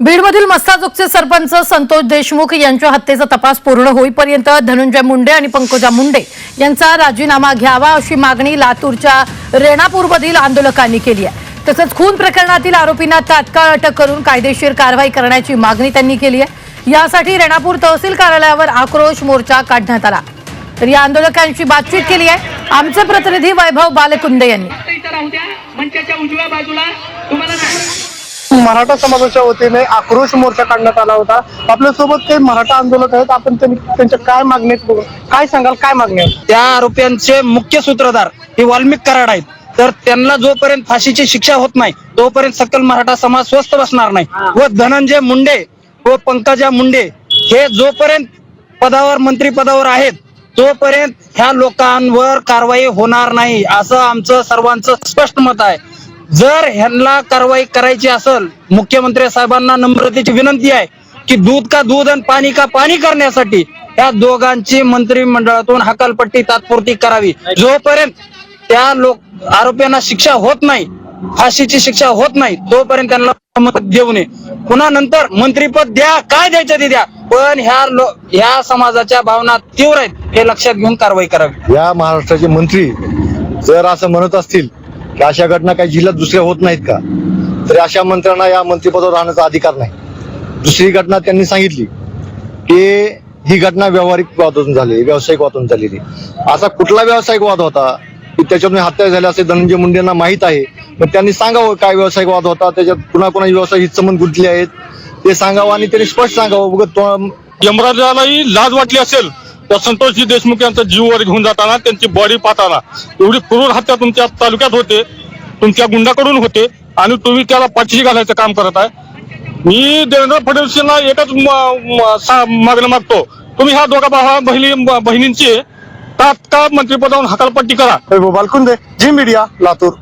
बीडमधील मस्ताजोगचे सरपंच संतोष देशमुख यांच्या हत्येचा तपास पूर्ण होईपर्यंत धनंजय मुंडे आणि पंकजा मुंडे यांचा राजीनामा घ्यावा अशी मागणी लातूरच्या रेणापूरमधील आंदोलकांनी केली आहे. तसंच खून प्रकरणातील आरोपींना तात्काळ अटक करून कायदेशीर कारवाई करण्याची मागणी त्यांनी केली आहे. यासाठी रेणापूर तहसील कार्यालयावर आक्रोश मोर्चा काढण्यात आला. तर या आंदोलकांशी बातचीत केली आहे. आमचे प्रतिनिधी वैभव बालकुंदे यांनी. मराठा समाजाच्या वतीने आक्रोश मोर्चा काढण्यात आला होता. आपल्यासोबत काही मराठा आंदोलक आहेत. आपण त्यांनी- त्यांच्या काय मागणी. काय सांगाल? काय मागणी त्या आरोपींचे मुख्य सूत्रधार हे वाल्मिक कराड आहेत. तर त्यांना जोपर्यंत फाशीची शिक्षा होत नाही तोपर्यंत सकल मराठा समाज स्वस्थ बसणार नाही. व धनंजय मुंडे व पंकजा मुंडे हे जोपर्यंत पदावर मंत्री पदावर आहेत तोपर्यंत ह्या लोकांवर कारवाई होणार नाही असं आमचं सर्वांचं स्पष्ट मत आहे. जर ह्यांना कारवाई करायची असेल मुख्यमंत्री साहेबांना नम्रतेची विनंती आहे की दूध का दूध आणि पाणी का पाणी करण्यासाठी या दोघांची मंत्रिमंडळातून हकालपट्टी तात्पुरती करावी. जोपर्यंत त्या लोक आरोपींना शिक्षा होत नाही फाशीची शिक्षा होत नाही तोपर्यंत त्यांना मत देऊ नये. पुन्हा नंतर मंत्रीपद द्या काय द्यायचं ते द्या. पण ह्या ह्या समाजाच्या भावना तीव्र आहेत हे लक्षात घेऊन कारवाई करावी. या महाराष्ट्राचे मंत्री जर असं म्हणत असतील की अशा घटना काही जिल्ह्यात दुसऱ्या होत नाहीत का? तर अशा मंत्र्यांना या मंत्रिपदावर राहण्याचा अधिकार नाही. दुसरी घटना त्यांनी सांगितली की ही घटना व्यावहारिक वादातून झाली व्यावसायिक वादातून झालेली. असा कुठला व्यावसायिक वाद होता? की त्याच्यातून हत्या झाल्या असे धनंजय मुंडेंना माहीत आहे. पण त्यांनी सांगावं काय व्यावसायिक वाद होता? त्याच्यात कुणा कुणाची व्यवसाय संबंध गुंतले आहेत? ते सांगावं आणि त्यांनी स्पष्ट सांगावं. यमराजालाही लाज वाटली असेल. त्या संतोषजी देशमुख यांचा जीववर घेऊन जाताना त्यांची बॉडी पाहताना एवढी क्रूर हत्या तुमच्या तालुक्यात होते तुमच्या गुंडाकडून होते आणि तुम्ही त्याला पाठीशी घालायचं काम करत आहे. मी देवेंद्र फडणवीसांना एकच मागणं मागतो. तुम्ही ह्या दोघा भावा बहिणी बहिणींची तात्काळ मंत्रिपदावरून हकालपट्टी करा. बालकुंदे जी मीडिया लातूर.